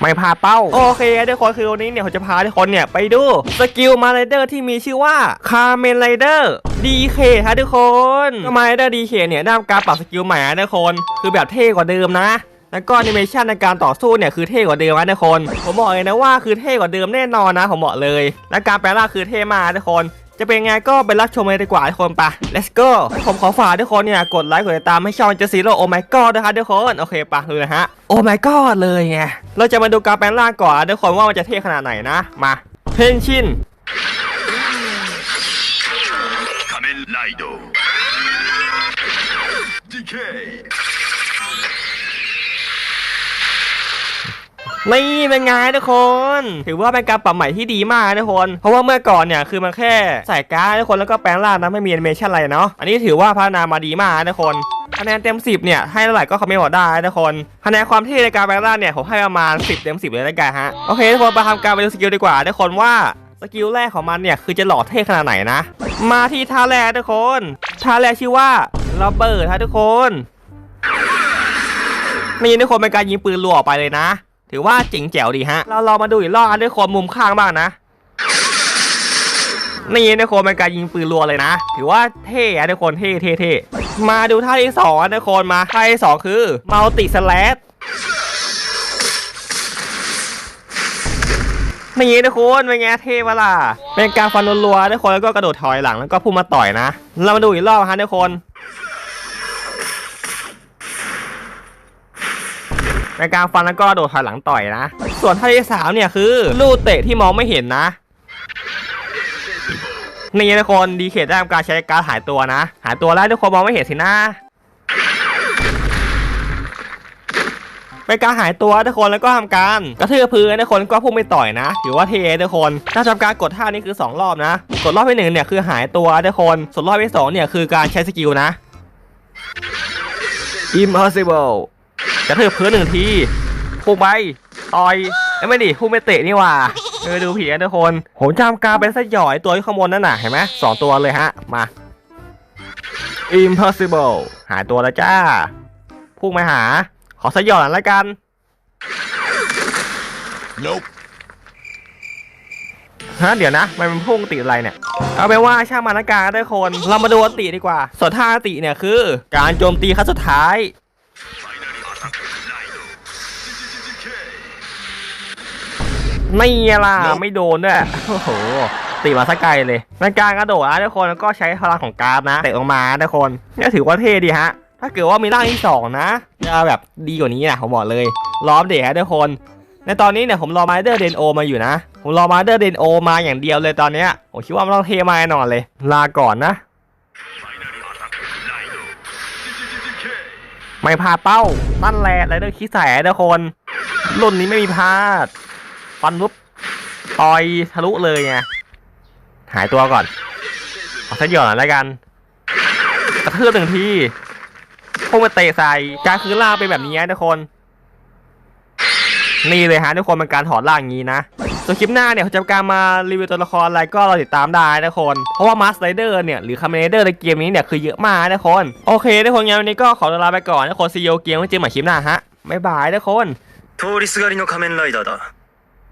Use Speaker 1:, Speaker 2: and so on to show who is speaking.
Speaker 1: ไม่พาเป้า โอเคทุกคนคือวันนี้เนี่ยผมจะพาทุกคนเนี่ยไปดูสกิลมาไรเดอร์ที่มีชื่อว่าคาเมนไรเดอร์ดีเคฮะทุกคนก็มาไรเดอร์ดีเคเนี่ยได้ทำการปรับสกิลใหม่นะทุกคนคือแบบเท่กว่าเดิมนะแล้วก็แอนิเมชันในการต่อสู้เนี่ยคือเท่กว่าเดิมนะทุกคน ผมบอกเลยนะว่าคือเท่กว่าเดิมแน่นอนนะผมบอกเลย และการแปลงร่างคือเท่มากทุกคน จะเป็นไงก็ไปรับชมเลยดีกว่าทุกคนไป let's go ผมขอฝากทุกคนเนี่ยกดไลค์กดติดตามให้ช่องเจสซี่โรโอไมก้ด้วยครับทุกคน โอเคปะเลยนะฮะโอไมก้เลยไง เราจะมาดูการแปลงร่างก่อนทุกคนว่ามันจะเท่ขนาดไหนนะ มาเพนชินนี่เป็นไงทุกคน ถือว่าเป็นการปรับใหม่ที่ดีมากทุกคน เพราะว่าเมื่อก่อนเนี่ยคือมันแค่ใส่การ์ดทุกคนแล้วก็แปลงร่างนะไม่มีแอนิเมชั่นอะไรเนาะ อันนี้ถือว่าพัฒนามาดีมากทุกคน คะแนนเต็ม 10 เนี่ย ให้เท่าไหร่ก็คอมเมนต์บอกได้ทุกคนคะแนนความเท่ในการแปลงร่างเนี่ยผมให้ประมาณ 10 เต็ม 10 เลยแล้วกันฮะโอเคทุกคนมาทำการไปดูสกิลดีกว่าทุกคนว่าสกิลแรกของมันเนี่ยคือจะหล่อเท่ขนาดไหนนะ มาที่ท่าแรกทุกคนท่าแรกชื่อว่าระเบิดฮะทุกคนนี่ทุกคนเป็นการยิงปืนรัวออกไปเลยนะ ถือว่าเจ๋งแจ๋วดีฮะเราลองมาดูอีกรอบด้วยคนมุมข้างบ้างนะ นี่ทุกคนเป็นการยิงปืนรัวเลยนะ ถือว่าเท่อะทุกคนเท่เท่เท่มาดูท่าที่สองอะทุกคนมาท่าที่สองคือมัลติสแลชนี่ทุกคนเป็นไงเท่ปะล่ะเป็นการฟันรัวๆทุกคนแล้วก็กระโดดถอยหลังแล้วก็พุ่งมาต่อยนะ เรามาดูอีกรอบฮะทุกคนในการฟันแล้วก็โดดถอยหลังต่อยนะ ส่วนท่าที่สามเนี่ยคือ ลูกเตะที่มองไม่เห็นนะ นี่ทุกคนดีเคทได้ทำการใช้การดหายตัวนะ หายตัวแล้วทุกคนมองไม่เห็นสินะเป็นการหายตัวทุกคนแล้วก็ทำการกระทืบพื้นทุกคนก็พุ่งไปต่อยนะถือว่าเท่ทุกคนถ้าทำการกดท่านี้คือ 2 รอบนะ กดรอบที่หนึ่งเนี่ยคือหายตัวทุกคนส่วนรอบที่สองเนี่ยคือการใช้สกิลนะ impossible กระทืบพื้นหนึ่งทีพุ่งไปต่อยเอ้ยไม่ดิพุ่งไปเตะนี่หว่า เออดูผีกันทุกคน ผมจำการเป็นสยอยตัวที่ข้างบนนั่นน่ะเห็นไหมสองตัวเลยฮะ มา impossible หายตัวแล้วจ้า พุ่งไปหา ขอสยอยแล้วกัน
Speaker 2: Nope
Speaker 1: ฮะเดี๋ยวนะ มันเป็นพุ่งติอะไรเนี่ย เอาเป็นว่าช่างมันละกันทุกคน เรามาดูอันติดีกว่าส่วนท่าอันติเนี่ยคือ การโจมตีครั้งสุดท้าย ไม่ล่ะไม่โดนด้วยโอ้โหตีมาสักไกลเลยในการกระโดดนะทุกคนแล้วก็ใช้พลังของการ์ดนะเตะลงมาทุกคนเนี่ยถือว่าเท่ดีฮะ ถ้าเกิดว่ามีร่างที่สองนะจะแบบดีกว่านี้นะผมบอกเลยล้อมเดะทุกคน ในตอนนี้เนี่ยผมรอมาเดอร์เดนโอมาอยู่นะ ผมรอมาเดอร์เดนโอมาอย่างเดียวเลยตอนเนี้ยผมคิดว่ามันต้องเทมาแน่นอนเลย ลาก่อนนะ ไม่พลาดเป้านั่นแหละไรเดอร์คิดใส่ทุกคนรุ่นนี้ไม่มีพลาด ฟันปุ๊บต่อยทะลุเลยไง หายตัวก่อน เอาเส้นหย่อนแล้วกัน กระทืบหนึ่งทีพุ่งไปเตะใส่การคืนล่างเป็นแบบนี้นะทุกคน นี่เลยฮะทุกคนเป็นการถอดล่างอย่างนี้นะ ส่วนคลิปหน้าเนี่ยผมจะการมารีวิวตัวละครอะไรก็รอติดตามได้นะทุกคน เพราะว่ามาสไ r เดอร์เนี่ยหรือคาเมเดอร์ในเกมนี้เนี่ยคือเยอะมากนะทุกคน โอเคทุกคนงั้นวันนี้ก็ขอตัวลาไปก่อนนะทุกคนซีโอเกมไว้เจอกันใหม่คลิปหน้าฮะ บ๊ายบายทุกคน
Speaker 3: 通りすがりの仮面ライダーだ